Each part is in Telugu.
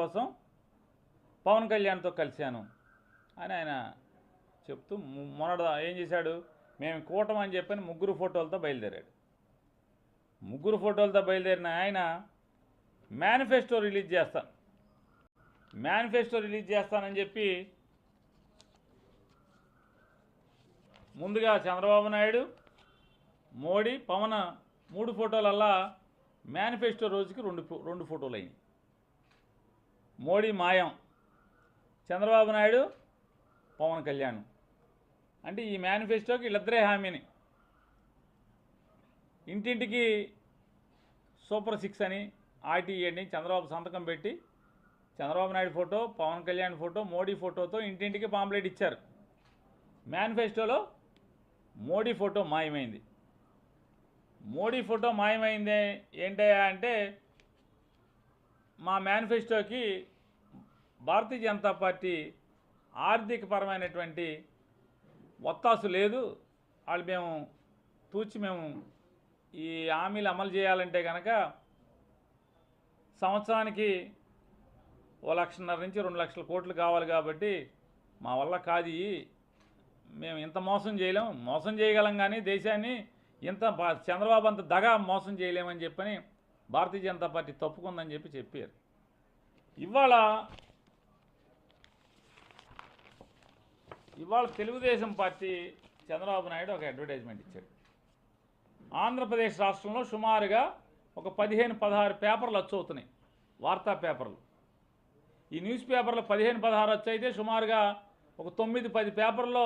కోసం పవన్ కళ్యాణ్తో కలిశాను అని ఆయన చెప్తూ మొన్నటి ఏం చేశాడు? మేము కూటమి అని చెప్పని ముగ్గురు ఫోటోలతో బయలుదేరాడు. ముగ్గురు ఫోటోలతో బయలుదేరిన ఆయన మేనిఫెస్టో రిలీజ్ చేస్తాను. మేనిఫెస్టో రిలీజ్ చేస్తానని చెప్పి ముందుగా చంద్రబాబు నాయుడు మోడీ పవన్ మూడు ఫోటోలల్లా మేనిఫెస్టో రోజుకి రెండు రెండు ఫోటోలు అయినాయి మోడీ మాయం. చంద్రబాబు నాయుడు పవన్ కళ్యాణ్. అంటే ఈ మేనిఫెస్టోకి వీళ్ళిద్దరే హామీని. ఇంటింటికి సూపర్ సిక్స్ అని ఆర్టీఈ అని చంద్రబాబు సంతకం పెట్టి చంద్రబాబు నాయుడు ఫోటో పవన్ కళ్యాణ్ ఫోటో మోడీ ఫోటోతో ఇంటింటికి పాంప్లెట్ ఇచ్చారు. మేనిఫెస్టోలో మోడీ ఫోటో మాయమైంది. మోడీ ఫోటో మాయమైంది ఏంటయ్యా అంటే మా మేనిఫెస్టోకి భారతీయ జనతా పార్టీ ఆర్థికపరమైనటువంటి ఒత్తాసు లేదు. వాళ్ళు మేము తూచి మేము ఈ హామీలు అమలు చేయాలంటే కనుక సంవత్సరానికి ఓ లక్షన్నర నుంచి రెండు లక్షల కోట్లు కావాలి కాబట్టి మా వల్ల కాదు. మేము ఇంత మోసం చేయలేం. మోసం చేయగలం కానీ దేశాన్ని ఇంత చంద్రబాబు అంత దగా మోసం చేయలేమని చెప్పని భారతీయ జనతా పార్టీ తప్పుకుందని చెప్పి చెప్పారు. ఇవాళ ఇవాళ తెలుగుదేశం పార్టీ చంద్రబాబు నాయుడు ఒక అడ్వర్టైజ్మెంట్ ఇచ్చాడు. ఆంధ్రప్రదేశ్ రాష్ట్రంలో సుమారుగా ఒక పదిహేను పదహారు పేపర్లు వచ్చవుతున్నాయి వార్తా పేపర్లు. ఈ న్యూస్ పేపర్లు పదిహేను పదహారు వచ్చైతే సుమారుగా ఒక తొమ్మిది పది పేపర్లో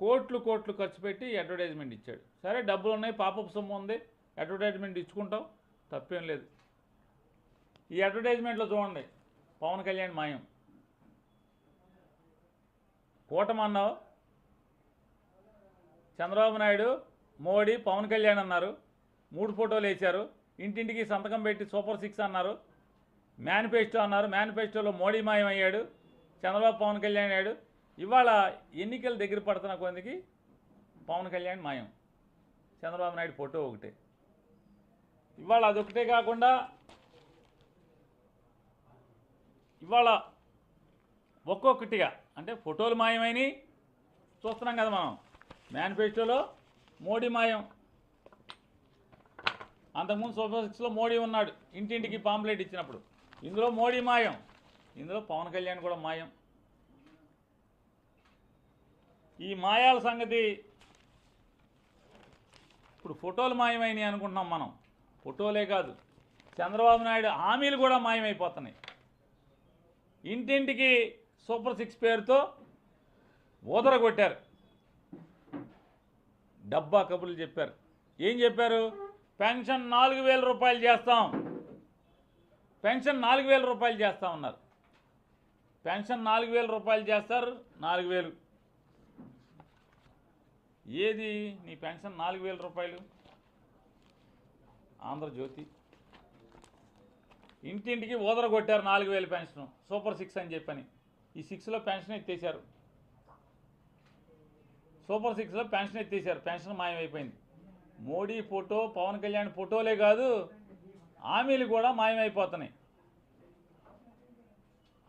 కోట్లు కోట్లు ఖర్చు పెట్టి అడ్వర్టైజ్మెంట్ ఇచ్చాడు. సరే డబ్బులు ఉన్నాయి పాపపు సొమ్ము ఉంది. అడ్వర్టైజ్మెంట్ ఇచ్చుకుంటాం తప్పేం లేదు. ఈ అడ్వర్టైజ్మెంట్లో చూడండి పవన్ కళ్యాణ్ మాయం. కూటమన్నావు. చంద్రబాబు నాయుడు మోడీ పవన్ కళ్యాణ్ అన్నారు. మూడు ఫోటోలు వేశారు. ఇంటింటికి సంతకం పెట్టి సూపర్ సిక్స్ అన్నారు. మేనిఫెస్టో అన్నారు. మేనిఫెస్టోలో మోడీ మాయం అయ్యాడు. చంద్రబాబు పవన్ కళ్యాణ్ అయ్యాడు. ఇవాళ ఎన్నికలు దగ్గర పడుతున్న కొందికి పవన్ కళ్యాణ్ మాయం. చంద్రబాబు నాయుడు ఫోటో ఒకటే. ఇవాళ అదొకటే కాకుండా ఇవాళ ఒక్కొక్కటిగా అంటే ఫోటోలు మాయమైనవి చూస్తున్నాం కదా మనం మేనిఫెస్టోలో మోడీ మాయం. అంతకుముందు సూపర్ సిక్స్లో మోడీ ఉన్నాడు ఇంటింటికి పాంప్లెట్ ఇచ్చినప్పుడు. ఇందులో మోడీ మాయం ఇందులో పవన్ కళ్యాణ్ కూడా మాయం. ఈ మాయాల సంగతి ఇప్పుడు ఫోటోలు మాయమైనవి అనుకుంటున్నాం మనం. ఫోటోలే కాదు. చంద్రబాబు నాయుడు హామీలు కూడా మాయమైపోతున్నాయి. ఇంటింటికి సూపర్ సిక్స్ పేరుతో ఊదరగొట్టారు. డబ్బా కబుర్లు చెప్పారు. ఏం చెప్పారు? పెన్షన్ నాలుగు వేల రూపాయలు చేస్తాం. పెన్షన్ నాలుగు వేల రూపాయలు చేస్తా ఉన్నారు పెన్షన్ నాలుగు వేల రూపాయలు చేస్తారు నాలుగు వేలు. ఏది? నీ పెన్షన్ నాలుగు వేల రూపాయలు? ఆంధ్రజ్యోతి. ఇంటింటికి ఓదర కొట్టారు నాలుగు వేలు పెన్షన్. సూపర్ సిక్స్ అని చెప్పని. ఈ సిక్స్లో పెన్షన్ ఎత్తేసారు సూపర్ సిక్స్లో పెన్షన్ ఎత్తేసారు పెన్షన్ మాయమైపోయింది. మోడీ ఫోటో పవన్ కళ్యాణ్ ఫోటోలే కాదు హామీలు కూడా మాయమైపోతున్నాయి.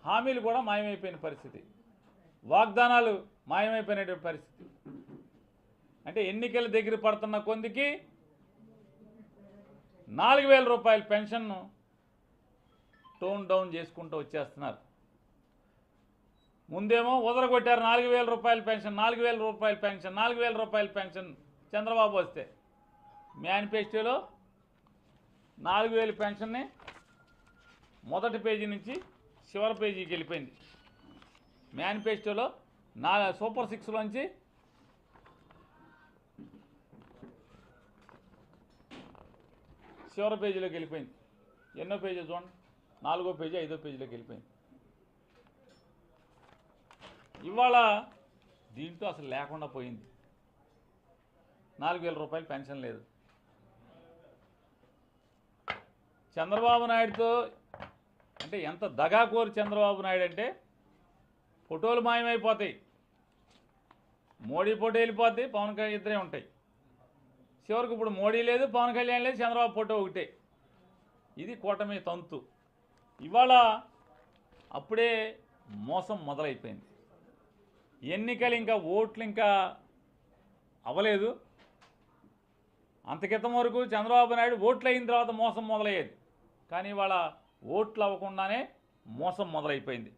హామీలు కూడా మాయమైపోయిన పరిస్థితి. వాగ్దానాలు మాయమైపోయినటువంటి పరిస్థితి. అంటే ఎన్నికల దగ్గర పడుతున్న కొందికి నాలుగు వేల రూపాయల పెన్షన్ను టోన్ డౌన్ చేసుకుంటూ వచ్చేస్తున్నారు. ముందేమో ఉదరగొట్టారు నాలుగు వేల రూపాయల పెన్షన్ నాలుగు వేల రూపాయల పెన్షన్ నాలుగు వేల రూపాయల పెన్షన్ చంద్రబాబు వస్తే. మేనిఫెస్టోలో నాలుగు వేల పెన్షన్ని మొదటి పేజీ నుంచి చివరి పేజీకి వెళ్ళిపోయింది. మేనిఫెస్టోలో నా సూపర్ సిక్స్లోంచి చివరి పేజీలోకి వెళ్ళిపోయింది. ఎన్నో పేజీ చూడండి. నాలుగో పేజీ ఐదో పేజీలోకి వెళ్ళిపోయింది. ఇవాళ దీంట్లో అసలు లేకుండా పోయింది. నాలుగు వేల రూపాయలు పెన్షన్ లేదు. చంద్రబాబు నాయుడుతో అంటే ఎంత దగాకోరు చంద్రబాబు నాయుడు అంటే ఫోటోలు మాయమైపోతాయి. మోడీ ఫోటో వెళ్ళిపోద్ది పవన్ కళ్యాణ్ ఇద్దరే ఉంటాయి. చివరికి ఇప్పుడు మోడీ లేదు పవన్ కళ్యాణ్ లేదు చంద్రబాబు ఫోటో ఒకటే. ఇది కూటమి తంతు. ఇవాళ అప్పుడే మోసం మొదలైపోయింది. ఎన్నికలు ఇంకా ఓట్లు ఇంకా అవ్వలేదు. అంతకితం వరకు చంద్రబాబు నాయుడు ఓట్లు అయిన తర్వాత మోసం మొదలయ్యేది. కానీ ఇవాళ ఓట్లు అవ్వకుండానే మోసం మొదలైపోయింది.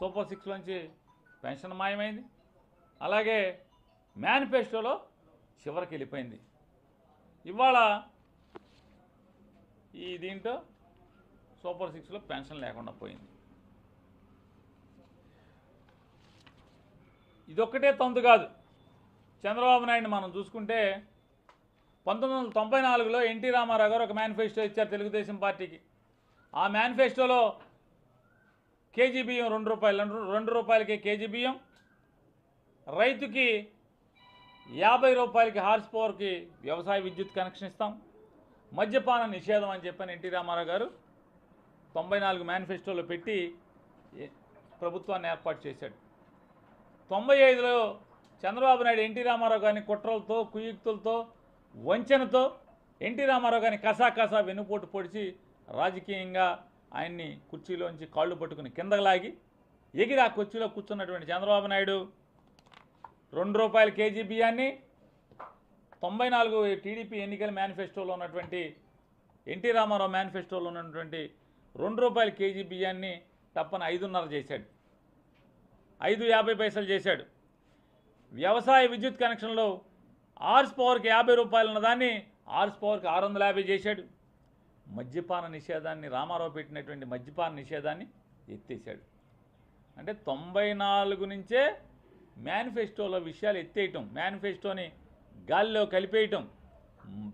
సూపర్ సిక్స్ నుంచి పెన్షన్ మాయమైంది. అలాగే మేనిఫెస్టోలో చివరికి వెళ్ళిపోయింది. ఇవాళ ఈ దీంట్లో సూపర్ సిక్స్లో పెన్షన్ లేకుండా పోయింది. ఇదొక్కటే తొంతు కాదు. చంద్రబాబు నాయుడిని మనం చూసుకుంటే పంతొమ్మిది వందల తొంభై నాలుగులో ఎన్టీ రామారావు గారు ఒక మేనిఫెస్టో ఇచ్చారు తెలుగుదేశం పార్టీకి. ఆ మేనిఫెస్టోలో కేజీ బియ్యం రెండు రూపాయలు రెండు రూపాయలకే కేజీ బియ్యం. రైతుకి యాభై రూపాయలకి హార్స్ పవర్కి వ్యవసాయ విద్యుత్ కనెక్షన్ ఇస్తాం. మద్యపాన నిషేధం అని చెప్పని ఎన్టీ రామారావు గారు తొంభై నాలుగు మేనిఫెస్టోలో పెట్టి ప్రభుత్వాన్ని ఏర్పాటు చేశాడు. తొంభై ఐదులో చంద్రబాబు నాయుడు ఎన్టీ రామారావు గారిని కుట్రలతో కుయుక్తులతో వంచనతో ఎన్టీ రామారావు గారిని కసా కసా వెన్నుపోటు పొడిచి రాజకీయంగా ఆయన్ని కుర్చీలోంచి కాళ్ళు పట్టుకుని కిందకు లాగి ఎగిరి ఆ కుర్చీలో కూర్చున్నటువంటి చంద్రబాబు నాయుడు రెండు రూపాయల కేజీ బియ్యాన్ని తొంభై నాలుగు టీడీపీ ఎన్నికల మేనిఫెస్టోలో ఉన్నటువంటి ఎన్టీ రామారావు మేనిఫెస్టోలో ఉన్నటువంటి రెండు రూపాయల కేజీ బియ్యాన్ని తప్పన ఐదున్నర చేశాడు. ఐదు యాభై పైసలు చేశాడు. వ్యవసాయ విద్యుత్ కనెక్షన్లో ఆర్స్ పవర్కి యాభై రూపాయలు ఉన్నదాన్ని ఆర్స్ పవర్కి ఆరు వందల యాభై చేశాడు. మద్యపాన నిషేధాన్ని రామారావు పెట్టినటువంటి మద్యపాన నిషేధాన్ని ఎత్తేసాడు అంటే తొంభై నాలుగు నుంచే మేనిఫెస్టోలో విషయాలు ఎత్తేయటం మేనిఫెస్టోని గాలిలో కలిపేయటం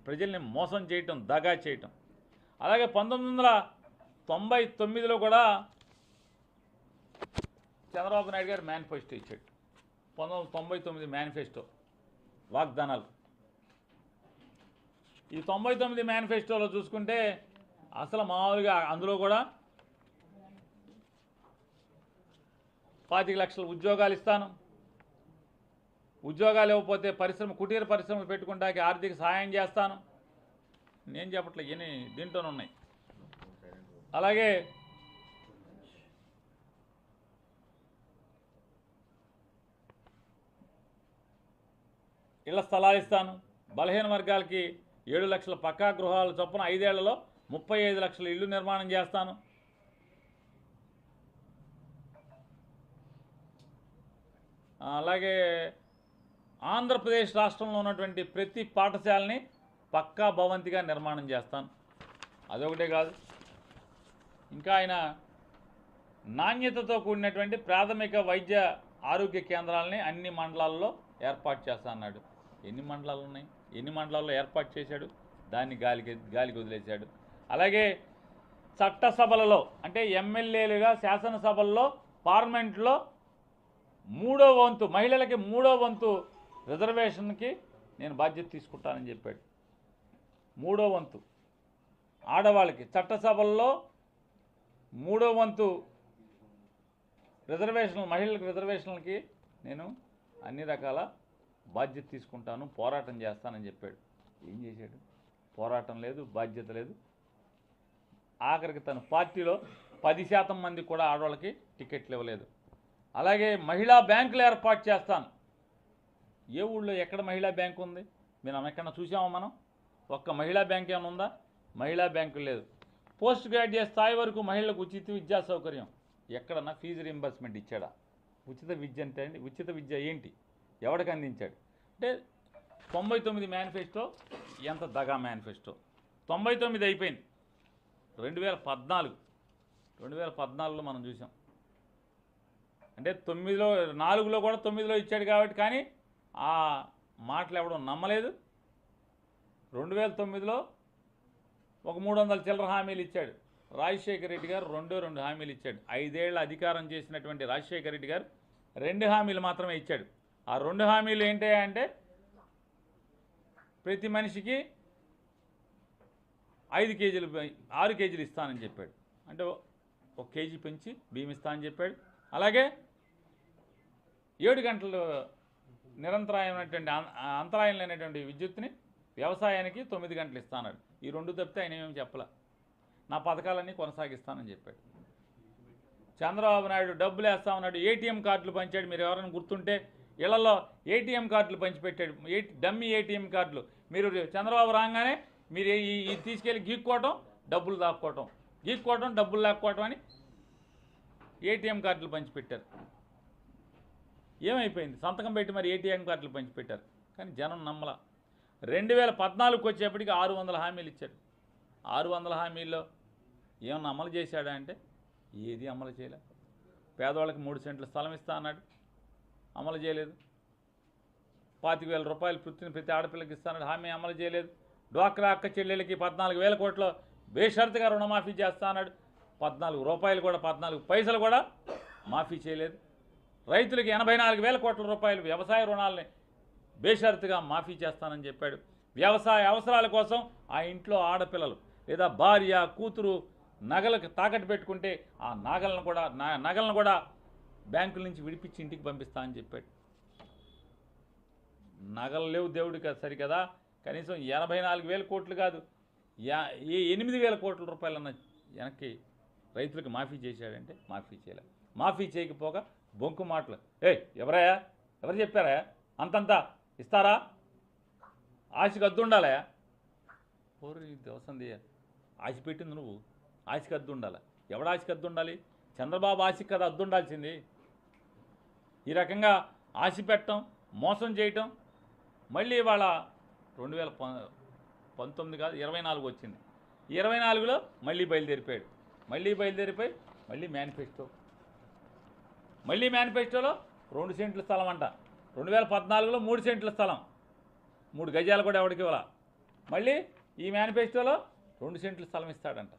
ప్రజల్ని మోసం చేయటం దగా చేయటం. అలాగే పంతొమ్మిది వందల తొంభై తొమ్మిదిలో కూడా చంద్రబాబు నాయుడు గారు మేనిఫెస్టో ఇచ్చాడు. పంతొమ్మిది వందల తొంభై తొమ్మిది మేనిఫెస్టో వాగ్దానాలు. ఈ తొంభై తొమ్మిది మేనిఫెస్టోలో చూసుకుంటే అసలు మామూలుగా అందులో కూడా పాతిక లక్షల ఉద్యోగాలు ఇస్తాను ఉద్యోగాలు ఇవ్వకపోతే పరిశ్రమ కుటీర పరిశ్రమలు పెట్టుకుంటానికి ఆర్థిక సహాయం చేస్తాను. నేను చెప్పట్లే ఇవన్నీ దీంట్లోనే ఉన్నాయి. అలాగే ఇళ్ళ స్థలాలు ఇస్తాను. బలహీన వర్గాలకి ఏడు లక్షల పక్కా గృహాల చొప్పున ఐదేళ్ళలో ముప్పై ఐదు లక్షల ఇల్లు నిర్మాణం చేస్తాను. అలాగే ఆంధ్రప్రదేశ్ రాష్ట్రంలో ఉన్నటువంటి ప్రతి పాఠశాలని పక్కా భవంతిగా నిర్మాణం చేస్తాను. అదొకటే కాదు. ఇంకా ఆయన నాణ్యతతో కూడినటువంటి ప్రాథమిక వైద్య ఆరోగ్య కేంద్రాలని అన్ని మండలాల్లో ఏర్పాటు చేస్తా అన్నాడు. ఎన్ని మండలాలు ఉన్నాయి? ఎన్ని మండలాల్లో ఏర్పాటు చేశాడు? దాన్ని గాలికి గాలికి వదిలేశాడు. అలాగే చట్టసభలలో అంటే ఎమ్మెల్యేలుగా శాసనసభల్లో పార్లమెంట్లో మూడో వంతు మహిళలకి మూడో వంతు రిజర్వేషన్కి నేను బాధ్యత తీసుకుంటానని చెప్పాడు. మూడో వంతు. ఆడవాళ్ళకి చట్టసభల్లో మూడో వంతు రిజర్వేషన్లు మహిళలకు రిజర్వేషన్లకి నేను అన్ని రకాల బాధ్యత తీసుకుంటాను పోరాటం చేస్తానని చెప్పాడు. ఏం చేశాడు? పోరాటం లేదు బాధ్యత లేదు. ఆఖరికి తన పార్టీలో పది శాతం మంది కూడా ఆడవాళ్ళకి టికెట్లు ఇవ్వలేదు. అలాగే మహిళా బ్యాంకులు ఏర్పాటు చేస్తాను. ఏ ఊళ్ళో ఎక్కడ మహిళా బ్యాంకు ఉంది? మేము ఎక్కడన్నా చూసామా మనం? ఒక్క మహిళా బ్యాంక్ ఏమైనా ఉందా? మహిళా బ్యాంకు లేదు. పోస్ట్ గ్రాడ్యుయేట్ స్థాయి వరకు మహిళలకు ఉచిత విద్యా సౌకర్యం. ఎక్కడన్నా ఫీజు రింబర్స్మెంట్ ఇచ్చాడా? ఉచిత విద్య అంటే అండి ఉచిత విద్య ఏంటి? ఎవడికి అందించాడు? అంటే తొంభై తొమ్మిది మేనిఫెస్టో ఎంత దగా మేనిఫెస్టో? తొంభై తొమ్మిది అయిపోయింది. రెండు వేల పద్నాలుగు. రెండు వేల పద్నాలుగులో మనం చూసాం. అంటే తొమ్మిదిలో నాలుగులో కూడా తొమ్మిదిలో ఇచ్చాడు కాబట్టి కానీ ఆ మాటలు ఎవడం నమ్మలేదు. రెండు వేల తొమ్మిదిలో ఒక మూడు వందల చిల్లర హామీలు ఇచ్చాడు. రాజశేఖర రెడ్డి గారు రెండో రెండు హామీలు ఇచ్చాడు. ఐదేళ్ళ అధికారం చేసినటువంటి రాజశేఖర రెడ్డి గారు రెండు హామీలు మాత్రమే ఇచ్చాడు. ఆ రెండు హామీలు ఏంటి అంటే ప్రతి మనిషికి ఐదు కేజీలు ఆరు కేజీలు ఇస్తానని చెప్పాడు. అంటే ఒక కేజీ పెంచి బియ్యం ఇస్తా అని చెప్పాడు. అలాగే ఏడు గంటలు నిరంతరాయమైనటువంటి అంతరాయం లేనటువంటి విద్యుత్ని వ్యవసాయానికి తొమ్మిది గంటలు ఇస్తాన్నాడు ఈ రెండు తప్పితే ఆయన ఏమేమి చెప్పలే? నా పథకాలన్నీ కొనసాగిస్తానని చెప్పాడు. చంద్రబాబు నాయుడు డబ్బులు వేస్తామన్నాడు ఏటీఎం కార్డులు పంచాడు. మీరు ఎవరైనా గుర్తుంటే ఇళ్ళలో ఏటీఎం కార్డులు పంచిపెట్టాడు. ఏ డమ్మీ ఏటీఎం కార్డులు. మీరు చంద్రబాబు రాగానే మీరు ఈ ఈ తీసుకెళ్ళి గీక్కోవటం డబ్బులు దాక్కోవటం. గీక్కోవటం డబ్బులు లాక్కోవటం అని ఏటీఎం కార్డులు పంచిపెట్టారు. ఏమైపోయింది? సంతకం పెట్టి మరి ఏటీఎం కార్డులు పంచిపెట్టారు. కానీ జనం నమ్మల. రెండు వేల పద్నాలుగుకి వచ్చేప్పటికి ఆరు వందల హామీలు ఇచ్చాడు. ఆరు వందల హామీల్లో ఏమన్నా అమలు చేశాడా అంటే? ఏది అమలు చేయలే. పేదవాళ్ళకి మూడు సెంట్ల స్థలం ఇస్తా అన్నాడు. అమలు చేయలేదు. పాతిక వేల రూపాయలు పృథ్వీని ప్రతి ఆడపిల్లకి ఇస్తానని హామీ అమలు చేయలేదు. డ్వాక్రా అక్క చెల్లెళ్ళకి పద్నాలుగు వేల కోట్ల బేషరతుగా రుణమాఫీ చేస్తా అన్నాడు. పద్నాలుగు రూపాయలు కూడా పద్నాలుగు పైసలు కూడా మాఫీ చేయలేదు. రైతులకి ఎనభై నాలుగు వేల కోట్ల రూపాయలు వ్యవసాయ రుణాలని బేషరతుగా మాఫీ చేస్తానని చెప్పాడు. వ్యవసాయ అవసరాల కోసం ఆ ఇంట్లో ఆడపిల్లలు లేదా భార్య కూతురు నగలకు తాకట్టు పెట్టుకుంటే ఆ నగలను కూడా నా- నగలను కూడా బ్యాంకుల నుంచి విడిపించి ఇంటికి పంపిస్తా అని చెప్పాడు. నగలు లేవు దేవుడికి సరికదా? కనీసం ఎనభై నాలుగు వేల కోట్లు కాదు. యా ఏ ఎనిమిది వేల కోట్ల రూపాయలన్న వెనక్కి రైతులకు మాఫీ చేశాడంటే మాఫీ చేయలే. మాఫీ చేయకపోగా బొంకు మాటలు. ఏ ఎవరయ్యా? ఎవరు చెప్పారా అంతంతా ఇస్తారా? ఆశకు అద్దు ఉండాలా ఓరి దోసంది ఆశ పెట్టింది నువ్వు. ఆశకి అద్దు ఉండాలి. ఎవడ ఆశకి అద్దు ఉండాలి? చంద్రబాబు ఆశకి కదా అద్దు ఉండాల్సింది. ఈ రకంగా ఆశ పెట్టడం మోసం చేయటం మళ్ళీ వాళ్ళ రెండు వేల పంతొమ్మిది కాదు ఇరవై నాలుగు వచ్చింది. ఇరవై నాలుగులో మళ్ళీ బయలుదేరిపోయాడు. మళ్ళీ బయలుదేరిపోయి మళ్ళీ మేనిఫెస్టో మళ్ళీ మేనిఫెస్టోలో రెండు సెంట్ల స్థలం అంట. రెండు వేల పద్నాలుగులో మూడు సెంట్ల స్థలం. మూడు గజాలు కూడా ఎవరికి ఇవ్వాల? మళ్ళీ ఈ మేనిఫెస్టోలో రెండు సెంట్ల స్థలం ఇస్తాడంట.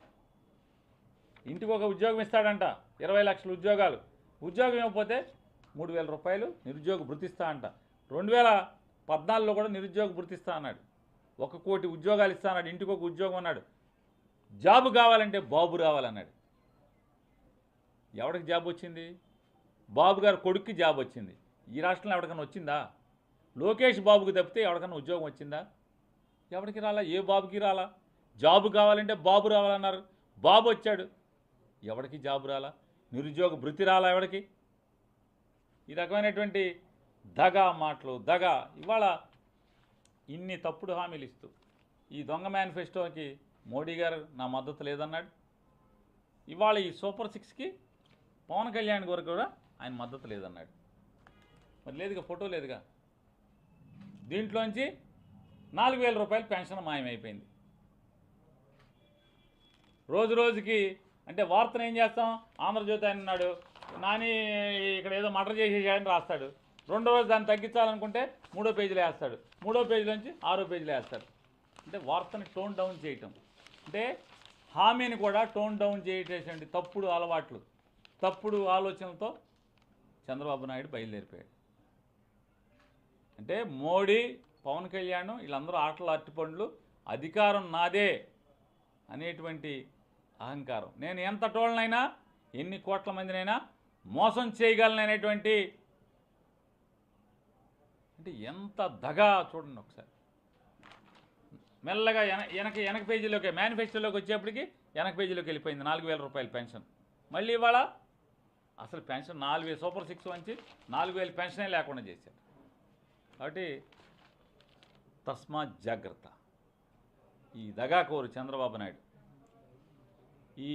ఇంటికి ఒక ఉద్యోగం ఇస్తాడంట. ఇరవై లక్షల ఉద్యోగాలు. ఉద్యోగం ఇవ్వకపోతే మూడు వేల రూపాయలు నిరుద్యోగ భృతిస్తా అంట. రెండు వేల పద్నాలుగులో కూడా నిరుద్యోగ భృతిస్తా అన్నాడు. ఒక కోటి ఉద్యోగాలు ఇస్తా అన్నాడు. ఇంటికి ఒక ఉద్యోగం అన్నాడు. జాబు కావాలంటే బాబు రావాలన్నాడు. ఎవడికి జాబ్ వచ్చింది? బాబు గారు కొడుక్కి జాబ్ వచ్చింది. ఈ రాష్ట్రంలో ఎవరికైనా వచ్చిందా? లోకేష్ బాబుకి తప్పితే ఎవరికైనా ఉద్యోగం వచ్చిందా? ఎవరికి రాలా? ఏ బాబుకి రాలా? జాబు కావాలంటే బాబు రావాలన్నారు. బాబు వచ్చాడు. ఎవరికి జాబు రాలా? నిరుద్యోగ భృతి రాలా ఎవరికి? ఈ రకమైనటువంటి దగా మాటలు దగా ఇవాళ ఇన్ని తప్పుడు హామీలు ఇస్తూ ఈ దొంగ మేనిఫెస్టోకి మోడీ గారు నా మద్దతు లేదన్నాడు. ఇవాళ ఈ సూపర్ సిక్స్కి పవన్ కళ్యాణ్ గారు కూడా ఆయన మద్దతు లేదన్నాడు. మరి లేదుగా ఫోటో లేదుగా? దీంట్లోంచి నాలుగు వేల రూపాయలు పెన్షన్ మాయమైపోయింది. రోజు రోజుకి అంటే వార్తను ఏం చేస్తాం? ఆంధ్రజ్యోతి ఆయన ఉన్నాడు. నాని ఇక్కడ ఏదో మర్డర్ చేసేసాడని రాస్తాడు. రెండో రోజు దాన్ని తగ్గించాలనుకుంటే మూడో పేజీలో వేస్తాడు. మూడో పేజీలోంచి ఆరో పేజీలో వేస్తాడు. అంటే వార్తని టోన్ డౌన్ చేయటం. అంటే హామీని కూడా టోన్ డౌన్ చేసేటువంటి తప్పుడు అలవాట్లు తప్పుడు ఆలోచనలతో చంద్రబాబు నాయుడు బయలుదేరిపోయాడు. అంటే మోడీ పవన్ కళ్యాణ్ వీళ్ళందరూ ఆటలు అట్టిపండ్లు అధికారం నాదే అనేటువంటి అహంకారం. నేను ఎంత టోళ్ళనైనా ఎన్ని కోట్ల మందినైనా మోసం చేయగలననేటువంటి అంటే ఎంత దగా చూడండి ఒకసారి. మెల్లగా వెన వెనక వెనక పేజీలోకి మేనిఫెస్టోలోకి వచ్చేప్పటికి వెనక పేజీలోకి వెళ్ళిపోయింది నాలుగు వేల రూపాయల పెన్షన్. మళ్ళీ ఇవాళ అసలు పెన్షన్ నాలుగు వేలు సూపర్ సిక్స్ వంచి నాలుగు వేలు పెన్షనే లేకుండా చేశారు కాబట్టి తస్మాత్ జాగ్రత్త. ఈ దగాకోరు చంద్రబాబు నాయుడు ఈ